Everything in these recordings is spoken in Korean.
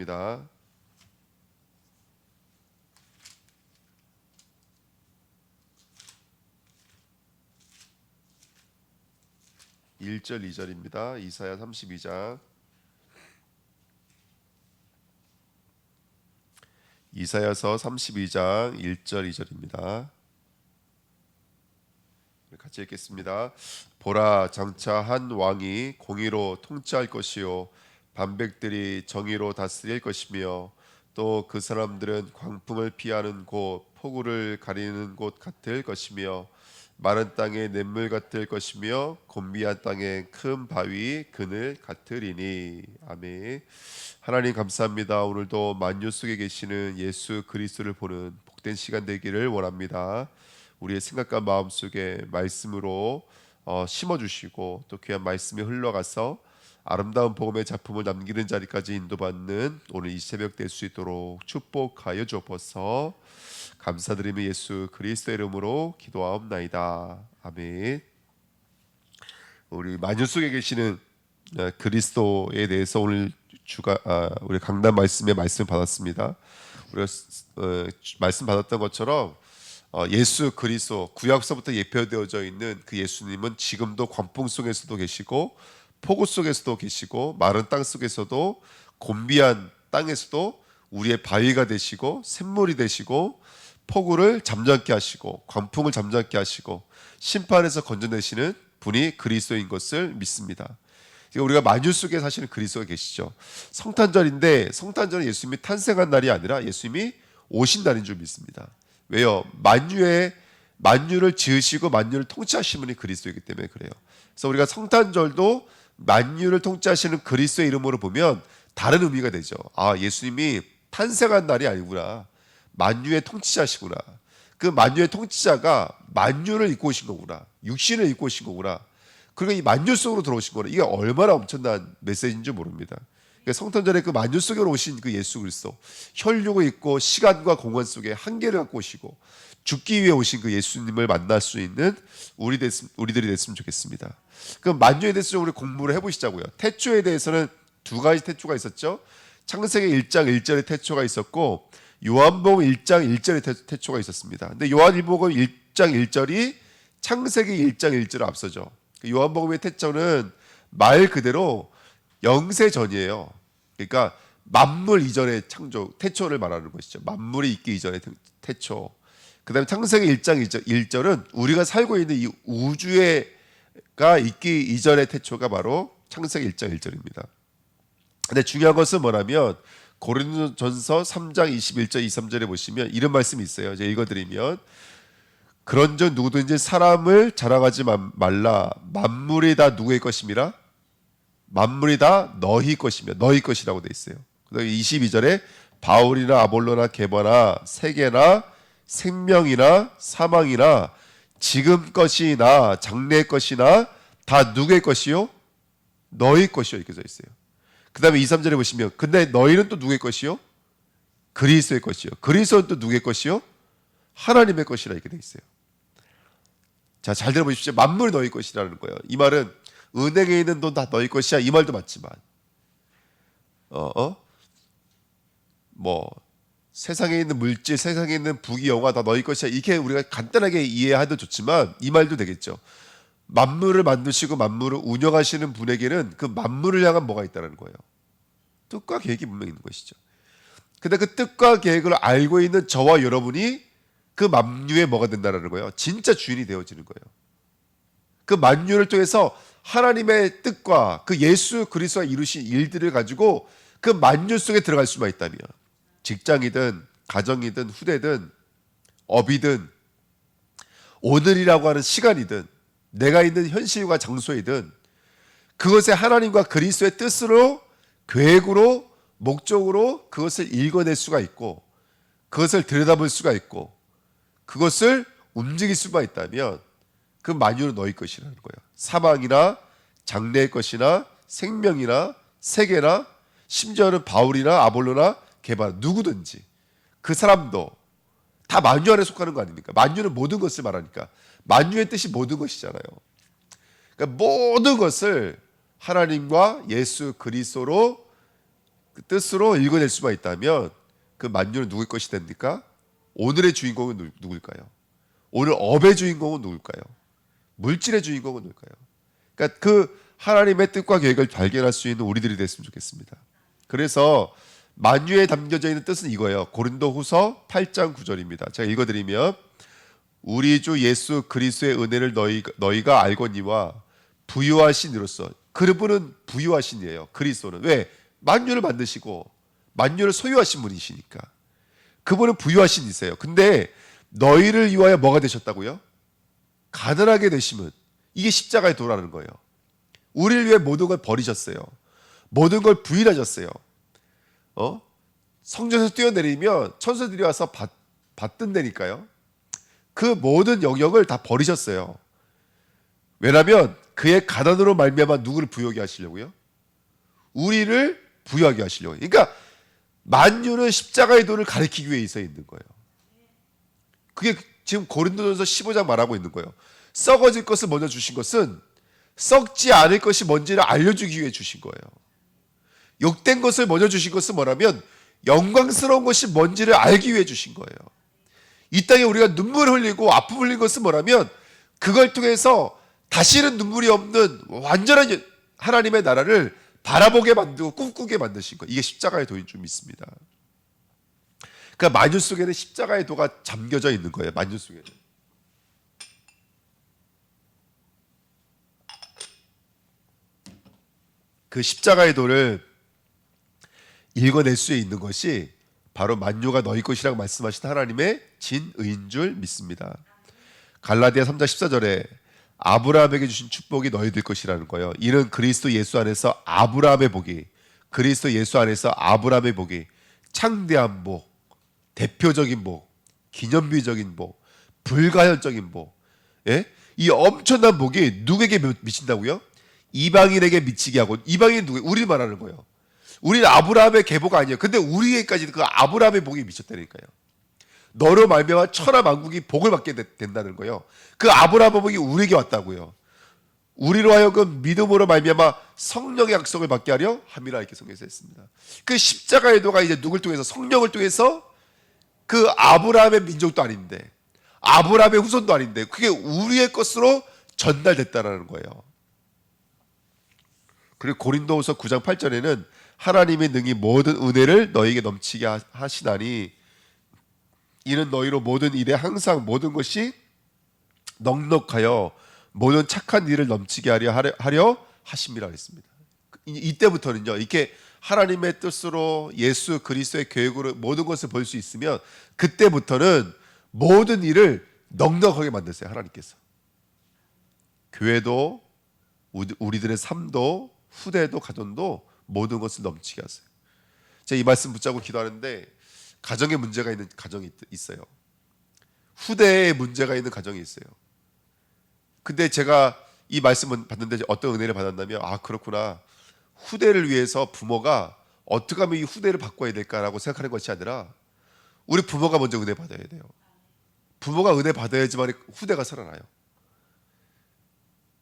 2절입니다. 일절이절입니다 이사야 32장 이사야서 32장 1절 2절입니다. 같이 읽겠습니다. 보라 장차 한 왕이 공의로 통치할 것이요 반백들이 정의로 다스릴 것이며 또 그 사람들은 광풍을 피하는 곳 폭우를 가리는 곳 같을 것이며 마른 땅에 냇물 같을 것이며 곤비한 땅에 큰 바위 그늘 같으리니 아멘. 하나님 감사합니다. 오늘도 만유 속에 계시는 예수 그리스도를 보는 복된 시간 되기를 원합니다. 우리의 생각과 마음 속에 말씀으로 어, 심어 주시고 또 귀한 말씀이 흘러가서 아름다운 복음의 작품을 남기는 자리까지 인도받는 오늘 이 새벽 될 수 있도록 축복하여 주옵소서. 감사드리며 예수 그리스도 이름으로 기도하옵나이다. 아멘. 우리 만유 속에 계시는 어, 그리스도에 대해서 오늘 주가 아, 우리 강단 말씀에 말씀 받았습니다. 우리가 어, 말씀 받았던 것처럼 어, 예수 그리스도 구약서부터 예표되어져 있는 그 예수님은 지금도 광풍 속에서도 계시고 폭우 속에서도 계시고 마른 땅 속에서도 곤비한 땅에서도 우리의 바위가 되시고 샘물이 되시고 폭우를 잠잠케 하시고 광풍을 잠잠케 하시고 심판에서 건져내시는 분이 그리스도인 것을 믿습니다. 우리가 만유 속에 사시는 그리스도가 계시죠. 성탄절인데 성탄절은 예수님이 탄생한 날이 아니라 예수님이 오신 날인 줄 믿습니다. 왜요? 만유에 만유를 지으시고 만유를 통치하시는 분이 그리스도이기 때문에 그래요. 그래서 우리가 성탄절도 만유를 통치하시는 그리스도의 이름으로 보면 다른 의미가 되죠. 아, 예수님이 탄생한 날이 아니구나. 만유의 통치자시구나. 그 만유의 통치자가 만유를 입고 오신 거구나. 육신을 입고 오신 거구나. 그리고 이 만유 속으로 들어오신 거구나. 이게 얼마나 엄청난 메시지인지 모릅니다. 그러니까 성탄절에 그 만유 속으로 오신 그 예수 그리스도 혈육을 입고 시간과 공간 속에 한계를 갖고 오시고 죽기 위해 오신 그 예수님을 만날 수 있는 우리 됐, 우리들이 됐으면 좋겠습니다. 그럼 만유에 대해서 좀 우리 공부를 해보시자고요. 태초에 대해서는 두 가지 태초가 있었죠. 창세기 1장 1절의 태초가 있었고 요한복음 1장 1절의 태, 초가 있었습니다. 근데 요한복음 1장 1절이 창세기 1장 1절을 앞서죠. 그 요한복음의 태초는 말 그대로 영세 전이에요. 그러니까 만물 이전의 창조 태초를 말하는 것이죠. 만물이 있기 이전의 태초. 그다음에 창세기 1장 1절, 1절은 우리가 살고 있는 이 우주에가 있기 이전의 태초가 바로 창세기 1장 1절입니다. 근데 중요한 것은 뭐냐면 고린도전서 3장 21절 23절에 보시면 이런 말씀이 있어요. 제가 읽어드리면 그런즉 누구든지 사람을 자랑하지 말라 만물이 다 누구의 것임이라 만물이 다 너희 것이며 너희 것이라고 돼 있어요. 그다음에 22절에 바울이나 아볼로나 게바나 세계나 생명이나 사망이나 지금 것이나 장래 것이나 다 누구의 것이요? 너희 것이요 이렇게 써 있어요. 그 다음에 2, 3절에 보시면 근데 너희는 또 누구의 것이요? 그리스도의 것이요. 그리스도는 또 누구의 것이요? 하나님의 것이라 이렇게 돼 있어요. 자, 잘 들어보십시오. 만물이 너희 것이라는 거예요. 이 말은 은행에 있는 돈 다 너희 것이야. 이 말도 맞지만, 어, 어? 뭐, 세상에 있는 물질, 세상에 있는 부귀, 영화 다 너희 것이야. 이렇게 우리가 간단하게 이해해도 좋지만, 이 말도 되겠죠. 만물을 만드시고 만물을 운영하시는 분에게는 그 만물을 향한 뭐가 있다는 거예요. 뜻과 계획이 분명히 있는 것이죠. 근데 그 뜻과 계획을 알고 있는 저와 여러분이 그 만유의 뭐가 된다는 거예요. 진짜 주인이 되어지는 거예요. 그 만유를 통해서 하나님의 뜻과 그 예수 그리스도가 이루신 일들을 가지고 그 만유 속에 들어갈 수만 있다면 직장이든 가정이든 후대든 업이든 오늘이라고 하는 시간이든 내가 있는 현실과 장소이든 그것에 하나님과 그리스도의 뜻으로 계획으로 목적으로 그것을 읽어낼 수가 있고 그것을 들여다볼 수가 있고 그것을 움직일 수만 있다면 그 만유는 너희 것이라는 거예요. 사망이나 장래의 것이나 생명이나 세계나 심지어는 바울이나 아볼로나 개발 누구든지 그 사람도 다 만유 안에 속하는 거 아닙니까? 만유는 모든 것을 말하니까 만유의 뜻이 모든 것이잖아요. 그러니까 모든 것을 하나님과 예수 그리스도로 그 뜻으로 읽어낼 수만 있다면 그 만유는 누구의 것이 됩니까? 오늘의 주인공은 누- 누굴까요? 오늘 업의 주인공은 누굴까요? 물질의 주인공은 누굴까요? 그러니까 그 하나님의 뜻과 계획을 발견할 수 있는 우리들이 됐으면 좋겠습니다. 그래서 만유에 담겨져 있는 뜻은 이거예요. 고린도후서 8장 9절입니다. 제가 읽어드리면 우리 주 예수 그리스도의 은혜를 너희, 너희가 알거니와 부유하신 이로써 그분은 부유하신 이에요. 그리스도는 왜 만유를 만드시고 만유를 소유하신 분이시니까 그분은 부유하신 이세요. 근데 너희를 위하여 뭐가 되셨다고요? 가난하게 되심은 이게 십자가의 도라는 거예요. 우리를 위해 모든 걸 버리셨어요. 모든 걸 부인하셨어요. 어? 성전에서 뛰어내리면 천사들이 와서 받, 받든다니까요. 그 모든 영역을 다 버리셨어요. 왜냐하면 그의 가난으로 말미암아 누구를 부유하게 하시려고요? 우리를 부유하게 하시려고. 그러니까 만유는 십자가의 도를 가리키기 위해 있어 있는 거예요. 그게 지금 고린도전서 15장 말하고 있는 거예요. 썩어질 것을 먼저 주신 것은 썩지 않을 것이 뭔지를 알려주기 위해 주신 거예요. 욕된 것을 먼저 주신 것은 뭐라면 영광스러운 것이 뭔지를 알기 위해 주신 거예요. 이 땅에 우리가 눈물 흘리고 아픔 흘린 것은 뭐라면 그걸 통해서 다시는 눈물이 없는 완전한 하나님의 나라를 바라보게 만들고 꿈꾸게 만드신 거예요. 이게 십자가의 도인 줄 믿습니다. 그러니까 만유 속에는 십자가의 도가 잠겨져 있는 거예요. 만유 속에는. 그 십자가의 도를 읽어낼 수 있는 것이 바로 만유가 너희 것이라고 말씀하신 하나님의 진의인 줄 믿습니다. 갈라디아 3장 14절에 아브라함에게 주신 축복이 너희들 것이라는 거예요. 이는 그리스도 예수 안에서 아브라함의 복이 그리스도 예수 안에서 아브라함의 복이 창대한 복, 대표적인 복, 기념비적인 복, 불가혈적인 복. 예? 이 엄청난 복이 누구에게 미- 미친다고요? 이방인에게 미치게 하고 이방인 누구? 우리 말하는 거예요. 우리는 아브라함의 계복 아니에요. 근데 우리에까지 그 아브라함의 복이 미쳤다니까요. 너로 말미암아 천하 만국이 복을 받게 되- 된다는 거예요. 그 아브라함의 복이 우리에게 왔다고요. 우리로 하여금 믿음으로 말미암아 성령의 약속을 받게 하려 함이라 이렇게 성경에서 했습니다. 그 십자가의 도가 이제 누굴 통해서 성령을 통해서 그 아브라함의 민족도 아닌데 아브라함의 후손도 아닌데 그게 우리의 것으로 전달됐다라는 거예요. 그리고 고린도후서 9장 8절에는 하나님의 능히 모든 은혜를 너에게 넘치게 하- 하시나니 이는 너희로 모든 일에 항상 모든 것이 넉넉하여 모든 착한 일을 넘치게 하려 하려, 하심이라 했습니다. 이- 이때부터는요. 이렇게 하나님의 뜻으로 예수 그리스도의 계획으로 모든 것을 볼 수 있으면 그때부터는 모든 일을 넉넉하게 만드세요. 하나님께서. 교회도 우리- 우리들의 삶도 후대도 가정도 모든 것을 넘치게 하세요. 제가 이 말씀 붙잡고 기도하는데 가정에 문제가 있는 가정이 있- 있어요. 후대에 문제가 있는 가정이 있어요. 근데 제가 이 말씀을 받는데 어떤 은혜를 받았냐면 아 그렇구나 후대를 위해서 부모가 어떻게 하면 이 후대를 바꿔야 될까라고 생각하는 것이 아니라 우리 부모가 먼저 은혜 받아야 돼요. 부모가 은혜 받아야지만 후대가 살아나요.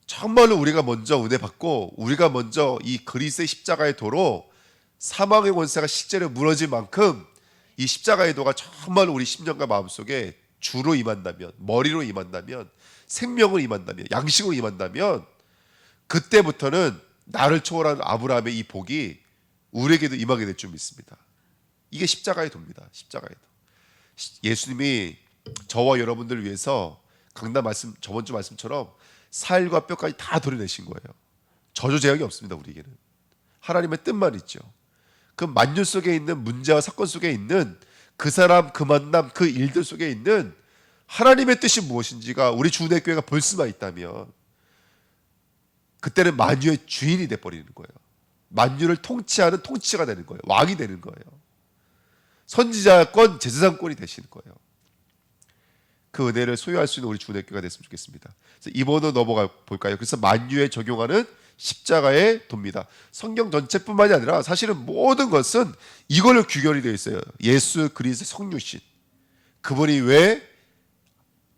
정말로 우리가 먼저 은혜 받고 우리가 먼저 이 그리스의 십자가의 도로 사망의 권세가 실제로 무너질 만큼 이 십자가의 도가 정말 우리 심령과 마음속에 주로 임한다면 머리로 임한다면 생명을 임한다면 양식으로 임한다면 그때부터는 나를 초월한 아브라함의 이 복이 우리에게도 임하게 될 줄 믿습니다. 이게 십자가의 도입니다. 십자가의 도. 시- 예수님이 저와 여러분들을 위해서 강단 말씀 저번 주 말씀처럼 살과 뼈까지 다 도려내신 거예요. 저조 제약이 없습니다. 우리에게는 하나님의 뜻만 있죠. 그 만유 속에 있는 문제와 사건 속에 있는 그 사람, 그 만남, 그 일들 속에 있는 하나님의 뜻이 무엇인지가 우리 주내 교회가 볼 수만 있다면 그때는 만유의 주인이 돼 버리는 거예요. 만유를 통치하는 통치가 되는 거예요. 왕이 되는 거예요. 선지자권, 제사장권이 되시는 거예요. 그 은혜를 소유할 수 있는 우리 주내교가 됐으면 좋겠습니다. 이번호 넘어가 볼까요? 그래서 만유에 적용하는 십자가의 돕니다. 성경 전체뿐만이 아니라 사실은 모든 것은 이걸로 규결이 되어 있어요. 예수 그리스도 성육신. 그분이 왜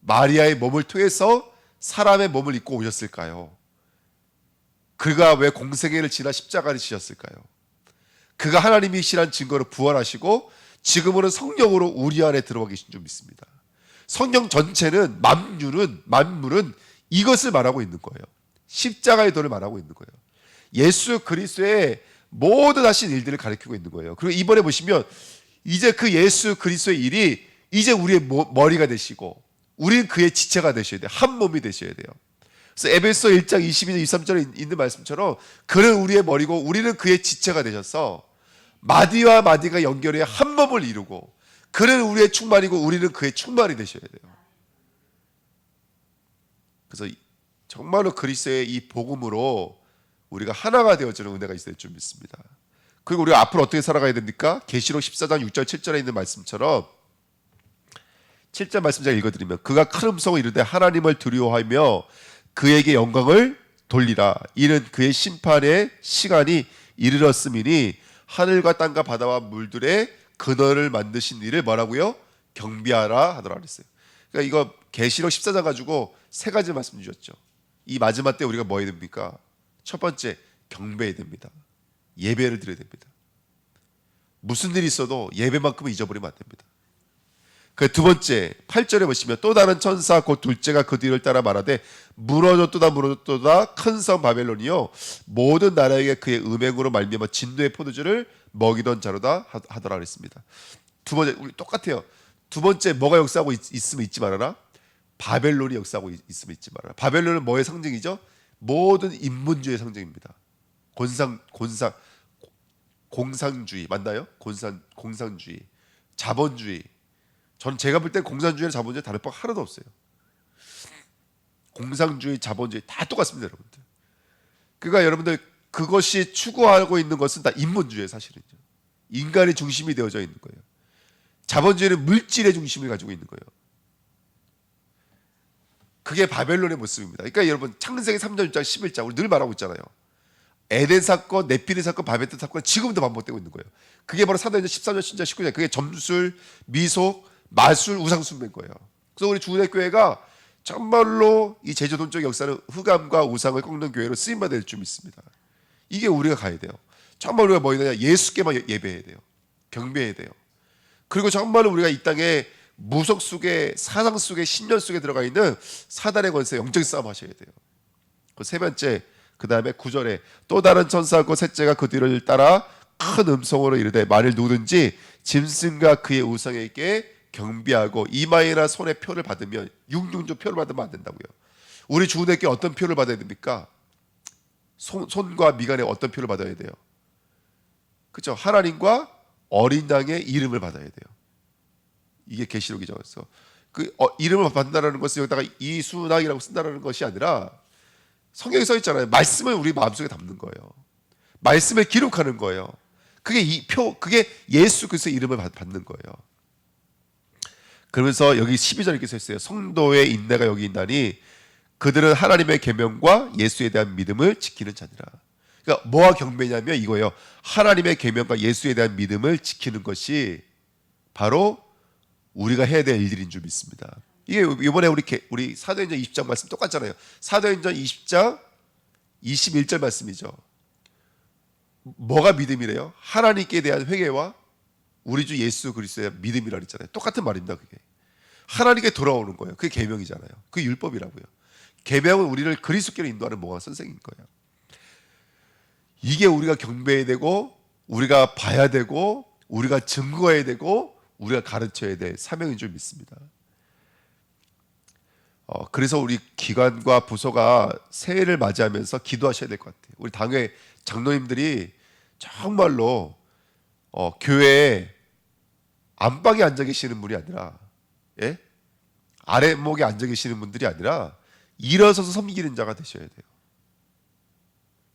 마리아의 몸을 통해서 사람의 몸을 입고 오셨을까요? 그가 왜 공생애를 지나 십자가를 지셨을까요? 그가 하나님이시란 증거로 부활하시고 지금은 성령으로 우리 안에 들어와 계신 줄 믿습니다. 성령 전체는 만물은 만물은 이것을 말하고 있는 거예요. 십자가의 도를 말하고 있는 거예요. 예수 그리스도의 모든 하신 일들을 가리키고 있는 거예요. 그리고 이번에 보시면 이제 그 예수 그리스도의 일이 이제 우리의 모- 머리가 되시고 우리는 그의 지체가 되셔야 돼요. 한 몸이 되셔야 돼요. 그래서 에베소 1장 22절 23절에 있는 말씀처럼 그는 우리의 머리고 우리는 그의 지체가 되셔서 마디와 마디가 연결해 한 몸을 이루고 그는 우리의 충만이고 우리는 그의 충만이 되셔야 돼요. 그래서 이- 정말로 그리스도의 이 복음으로 우리가 하나가 되어지는 은혜가 줄 믿습니다. 그리고 우리가 앞으로 어떻게 살아가야 됩니까? 계시록 14장 6절 7절에 있는 말씀처럼 7절 말씀 제가 읽어드리면 그가 큰 음성을 이르되 하나님을 두려워하며 그에게 영광을 돌리라 이는 그의 심판의 시간이 이르렀음이니 하늘과 땅과 바다와 물들의 근원을 만드신 이를 뭐라고요? 경비하라 하더라 그랬어요. 그러니까 이거 계시록 14장 가지고 세 가지 말씀 주셨죠. 이 마지막 때 우리가 뭐 해야 됩니까? 첫 번째 경배해야 됩니다. 예배를 드려야 됩니다. 무슨 일이 있어도 예배만큼은 잊어버리면 안 됩니다. 그 두 번째 8절에 보시면 또 다른 천사 곧 둘째가 그 뒤를 따라 말하되 무너졌도다 무너졌도다 큰 성 바벨론이요 모든 나라에게 그의 음행으로 말미암아 진노의 포도주를 먹이던 자로다 하- 하더라 그랬습니다. 두 번째 우리 똑같아요. 두 번째 뭐가 역사하고 있, 있으면 잊지 말아라. 바벨론이 역사하고 있, 있으면 잊지 말아라. 바벨론은 뭐의 상징이죠? 모든 인문주의 상징입니다. 곤상 곤상 공상주의 맞나요? 공상 공상주의, 자본주의. 전 제가 볼 때 공산주의랑 자본주의 다를 바 하나도 없어요. 공상주의, 자본주의 다 똑같습니다, 여러분들. 그러니까 여러분들 그것이 추구하고 있는 것은 다 인문주의 사실은요. 인간의 중심이 되어져 있는 거예요. 자본주의는 물질의 중심을 가지고 있는 거예요. 그게 바벨론의 모습입니다. 그러니까 여러분 창세기 3장 6장 11장 우리 늘 말하고 있잖아요. 에덴 사건, 네피리 사건, 바벨론 사건 지금도 반복되고 있는 거예요. 그게 바로 사도행전 13년, 10장, 19장. 그게 점술, 미속, 마술, 우상 숭배인 거예요. 그래서 우리 주은혜 교회가 정말로 이 제주돈적 역사는 흑암과 우상을 꺾는 교회로 쓰임 받을 줄 믿습니다. 이게 우리가 가야 돼요. 정말 우리가 뭐냐 예수께만 예- 예배해야 돼요. 경배해야 돼요. 그리고 정말로 우리가 이 땅에 무속 속에 사상 속에 신년 속에 들어가 있는 사단의 권세 영적 싸움 하셔야 돼요. 그 세 번째 그 다음에 구절에 또 다른 천사하고 셋째가 그 뒤를 따라 큰 음성으로 이르되 만일 누구든지 짐승과 그의 우상에게 경비하고 이마에나 손에 표를 받으면 육륜조 표를 받으면 안 된다고요. 우리 주은에게 어떤 표를 받아야 됩니까? 손, 손과 미간에 어떤 표를 받아야 돼요? 그렇죠. 하나님과 어린 양의 이름을 받아야 돼요. 이게 계시록이죠. 그래서 그 어, 이름을 받는다라는 것은 여기다가 이순학이라고 쓴다라는 것이 아니라 성경에 써 있잖아요. 말씀을 우리 마음속에 담는 거예요. 말씀을 기록하는 거예요. 그게 이 표, 그게 예수 그리스도의 이름을 받- 받는 거예요. 그러면서 여기 12절에 이렇게 써 있어요. 성도의 인내가 여기 있나니 그들은 하나님의 계명과 예수에 대한 믿음을 지키는 자니라. 그러니까 뭐가 경배냐면 이거예요. 하나님의 계명과 예수에 대한 믿음을 지키는 것이 바로 우리가 해야 될 일들인 줄 믿습니다. 이게 이번에 우리 개- 우리 사도행전 20장 말씀 똑같잖아요. 사도행전 20장 21절 말씀이죠. 뭐가 믿음이래요? 하나님께 대한 회개와 우리 주 예수 그리스도의 믿음이라 그랬잖아요. 똑같은 말입니다, 그게. 하나님께 돌아오는 거예요. 그게 계명이잖아요. 그게 율법이라고요. 계명은 우리를 그리스도께로 인도하는 모가 선생인 거예요. 이게 우리가 경배해야 되고 우리가 봐야 되고 우리가 증거해야 되고 우리가 가르쳐야 될 사명인 줄 믿습니다. 어, 그래서 우리 기관과 부서가 새해를 맞이하면서 기도하셔야 될 것 같아요. 우리 당회 장로님들이 정말로 어, 교회에 안방에 앉아 계시는 분이 아니라 예? 아랫목에 앉아 계시는 분들이 아니라 일어서서 섬기는 자가 되셔야 돼요.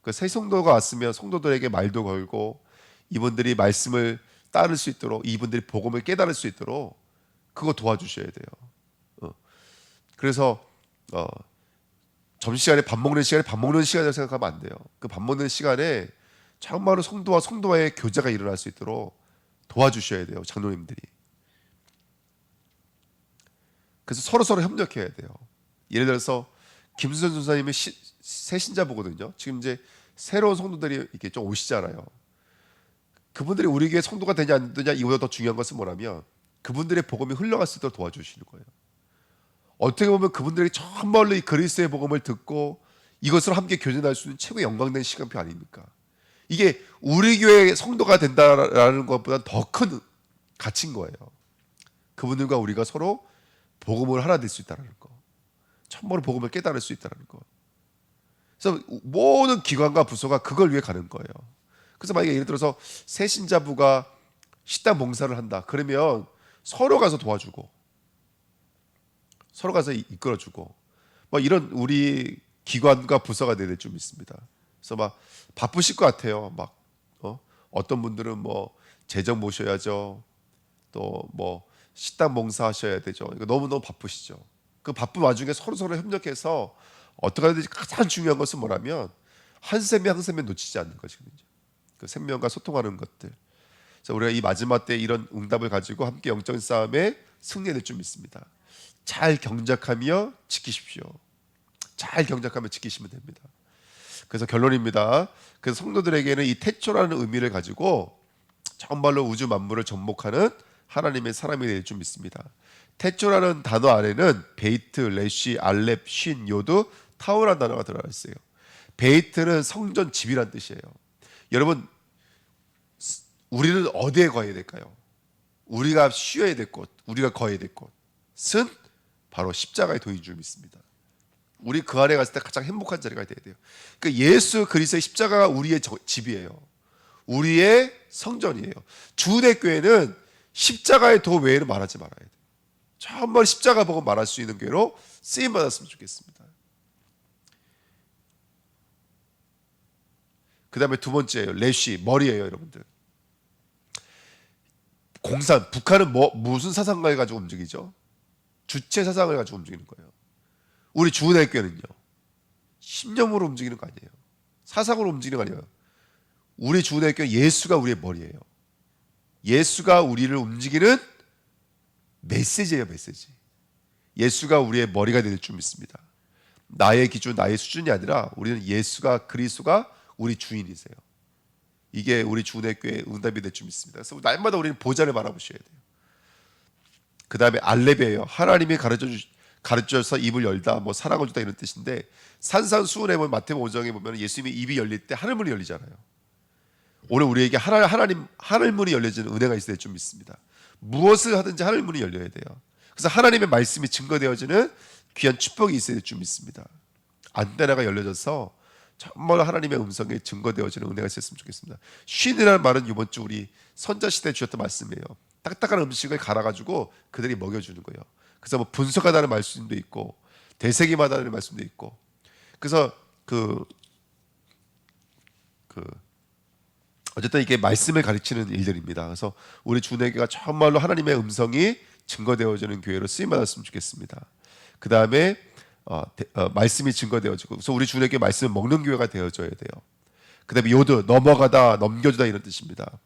그 새 성도가 왔으면 성도들에게 말도 걸고 이분들이 말씀을 따를 수 있도록 이분들이 복음을 깨달을 수 있도록 그거 도와주셔야 돼요. 어. 그래서 어, 점심시간에 밥 먹는 시간에 밥 먹는 시간이라고 생각하면 안 돼요. 그 밥 먹는 시간에 정말로 성도와 성도와의 교제가 일어날 수 있도록 도와주셔야 돼요. 장로님들이. 그래서 서로 서로 협력해야 돼요. 예를 들어서 김수선 전사님이 시, 새 신자보거든요. 지금 이제 새로운 성도들이 이렇게 좀 오시잖아요. 그분들이 우리 교회 성도가 되냐 안 되냐 이보다 더 중요한 것은 뭐냐면 그분들의 복음이 흘러갈 수 있도록 도와주시는 거예요. 어떻게 보면 그분들이 저 멀리 이 그리스도의 복음을 듣고 이것을 함께 교제할 수 있는 최고의 영광된 시간표 아닙니까? 이게 우리 교회 성도가 된다라는 것보다 더 큰 가치인 거예요. 그분들과 우리가 서로 복음을 하나 될 수 있다는 거. 참모로 복음을 깨달을 수 있다는 거. 그래서 모든 기관과 부서가 그걸 위해 가는 거예요. 그래서 만약에 예를 들어서 새신자부가 식당 봉사를 한다. 그러면 서로 가서 도와주고 서로 가서 이- 이끌어주고 뭐 이런 우리 기관과 부서가 될줄 믿습니다. 그래서 막 바쁘실 것 같아요. 막 어? 어떤 분들은 뭐 재정 모셔야죠. 또 뭐 식당 봉사하셔야 되죠. 이거 너무 너무 바쁘시죠. 그 바쁜 와중에 서로 서로 협력해서 어떻게 해야 되지 가장 중요한 것은 뭐라면 한 생명 한 생명 놓치지 않는 것이거든요. 그 생명과 소통하는 것들. 그래서 우리가 이 마지막 때 이런 응답을 가지고 함께 영적인 싸움에 승리될 줄 믿습니다. 잘 경작하며 지키십시오. 잘 경작하며 지키시면 됩니다. 그래서 결론입니다. 그래서 성도들에게는 이 태초라는 의미를 가지고 정말로 우주 만물을 접목하는 하나님의 사람이 될 줄 믿습니다. 태초라는 단어 안에는 베이트, 레시, 알렙, 쉰, 요드, 타우라는 단어가 들어가 있어요. 베이트는 성전 집이란 뜻이에요. 여러분 우리는 어디에 거해야 될까요? 우리가 쉬어야 될 곳, 우리가 거해야 될 곳은 바로 십자가의 도인 줄 믿습니다. 우리 그 안에 갔을 때 가장 행복한 자리가 돼야 돼요. 그러니까 예수 그리스도의 십자가가 우리의 저- 집이에요. 우리의 성전이에요. 주대교회는 십자가의 도 외에는 말하지 말아야 돼요. 정말 십자가 보고 말할 수 있는 교회로 쓰임 받았으면 좋겠습니다. 그 다음에 두 번째예요. 레쉬 머리예요, 여러분들. 공산 북한은 뭐 무슨 사상을 가지고 움직이죠? 주체 사상을 가지고 움직이는 거예요. 우리 주은혜 교회는요. 신념으로 움직이는 거 아니에요. 사상으로 움직이는 거 아니에요. 우리 주은혜 교회 예수가 우리의 머리예요. 예수가 우리를 움직이는 메시지예요, 메시지. 예수가 우리의 머리가 될 줄 믿습니다. 나의 기준, 나의 수준이 아니라 우리는 예수가 그리스도가 우리 주인이세요. 이게 우리 주은혜교회 응답이 될 줄 믿습니다. 그래서 날마다 우리는 보좌를 바라보셔야 돼요. 그 다음에 알렙이에요. 하나님이 가르쳐 주 가르쳐서 입을 열다, 뭐 사랑을 주다 이런 뜻인데 산산수훈에 보면 마태복음 5장에 보면 예수님이 입이 열릴 때 하늘문이 열리잖아요. 오늘 우리에게 하나, 하나님 하늘문이 열려지는 은혜가 있어야 될줄 믿습니다. 무엇을 하든지 하늘 문이 열려야 돼요. 그래서 하나님의 말씀이 증거되어지는 귀한 축복이 있어야 될 줄 믿습니다. 안테나가 열려져서 정말 하나님의 음성에 증거되어지는 은혜가 있었으면 좋겠습니다. 쉰이라는 말은 이번 주 우리 선자 시대에 주셨던 말씀이에요. 딱딱한 음식을 갈아가지고 그들이 먹여주는 거예요. 그래서 뭐 분석하다는 말씀도 있고 대세기마다는 말씀도 있고 그래서 그 그 어쨌든 이게 말씀을 가르치는 일들입니다. 그래서 우리 주내교가 정말로 하나님의 음성이 증거되어지는 교회로 쓰임 받았으면 좋겠습니다. 그 다음에 어, 대- 어, 말씀이 증거되어지고 그래서 우리 주내교 말씀 먹는 교회가 되어져야 돼요. 그 다음에 요드 넘어가다 넘겨주다 이런 뜻입니다.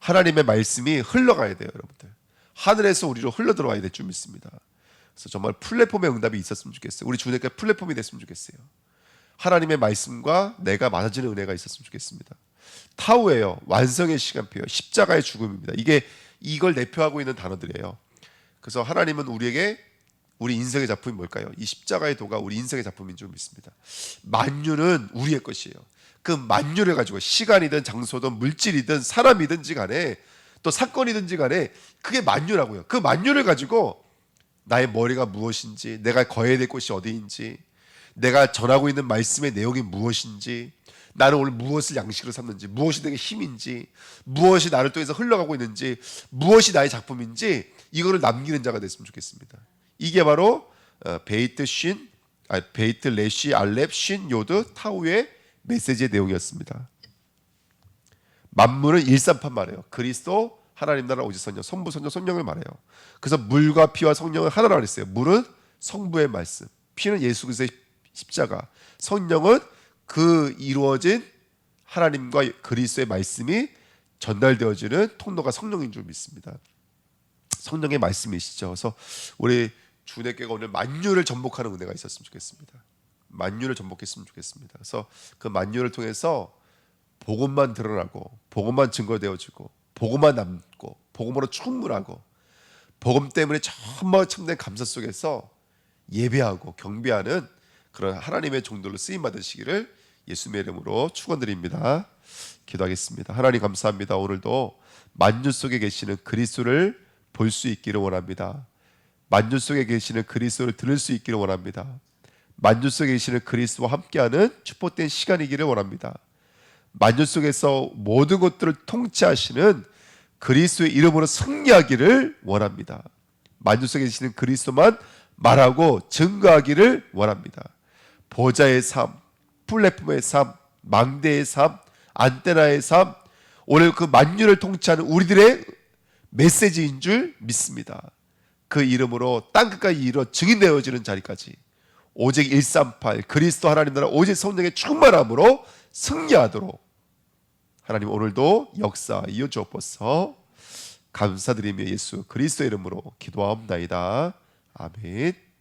하나님의 말씀이 흘러가야 돼요, 여러분들. 하늘에서 우리로 흘러 들어와야 될 줄 믿습니다. 그래서 정말 플랫폼의 응답이 있었으면 좋겠어요. 우리 주내교 플랫폼이 됐으면 좋겠어요. 하나님의 말씀과 내가 맞아지는 은혜가 있었으면 좋겠습니다. 타우예요. 완성의 시간표요. 십자가의 죽음입니다. 이게 이걸 대표하고 있는 단어들이에요. 그래서 하나님은 우리에게 우리 인생의 작품이 뭘까요? 이 십자가의 도가 우리 인생의 작품인 줄 믿습니다. 만유는 우리의 것이에요. 그 만유를 가지고 시간이든 장소든 물질이든 사람이든지 간에 또 사건이든지 간에 그게 만유라고요. 그 만유를 가지고 나의 머리가 무엇인지, 내가 거해야 될 곳이 어디인지, 내가 전하고 있는 말씀의 내용이 무엇인지, 나는 오늘 무엇을 양식으로 삼는지, 무엇이 내게 힘인지, 무엇이 나를 통해서 흘러가고 있는지, 무엇이 나의 작품인지 이거를 남기는 자가 됐으면 좋겠습니다. 이게 바로 어, 베이트 쉰, 아, 베이트 레시 알렙 쉰 요드 타우의 메시지의 내용이었습니다. 만물은 일삼판 말해요. 그리스도 하나님 나라 오직 성령, 성부 성령 성령을 말해요. 그래서 물과 피와 성령을 하나로 그랬어요. 물은 성부의 말씀, 피는 예수 그리스도의 십자가, 성령은 그 이루어진 하나님과 그리스도의 말씀이 전달되어지는 통로가 성령인 줄 믿습니다. 성령의 말씀이시죠. 그래서 우리 주내께가 오늘 만유를 전복하는 은혜가 있었으면 좋겠습니다. 만유를 전복했으면 좋겠습니다. 그래서 그 만유를 통해서 복음만 드러나고 복음만 증거되어지고 복음만 남고 복음으로 충분하고 복음 때문에 정말 참된 감사 속에서 예배하고 경배하는 그런 하나님의 종들로 쓰임 받으시기를 예수님의 이름으로 축원드립니다. 기도하겠습니다. 하나님 감사합니다. 오늘도 만주 속에 계시는 그리스도를 볼 수 있기를 원합니다. 만주 속에 계시는 그리스도를 들을 수 있기를 원합니다. 만주 속에 계시는 그리스도와 함께하는 축복된 시간이기를 원합니다. 만주 속에서 모든 것들을 통치하시는 그리스도의 이름으로 승리하기를 원합니다. 만주 속에 계시는 그리스도만 말하고 증거하기를 원합니다. 보좌의 삶, 플랫폼의 삶, 망대의 삶, 안테나의 삶, 오늘 그 만유를 통치하는 우리들의 메시지인 줄 믿습니다. 그 이름으로 땅 끝까지 이르러 증인되어지는 자리까지 오직 138 그리스도 하나님 나라 오직 성령의 충만함으로 승리하도록 하나님 오늘도 역사 이어 주옵소서 감사드리며 예수 그리스도 이름으로 기도하옵나이다. 아멘.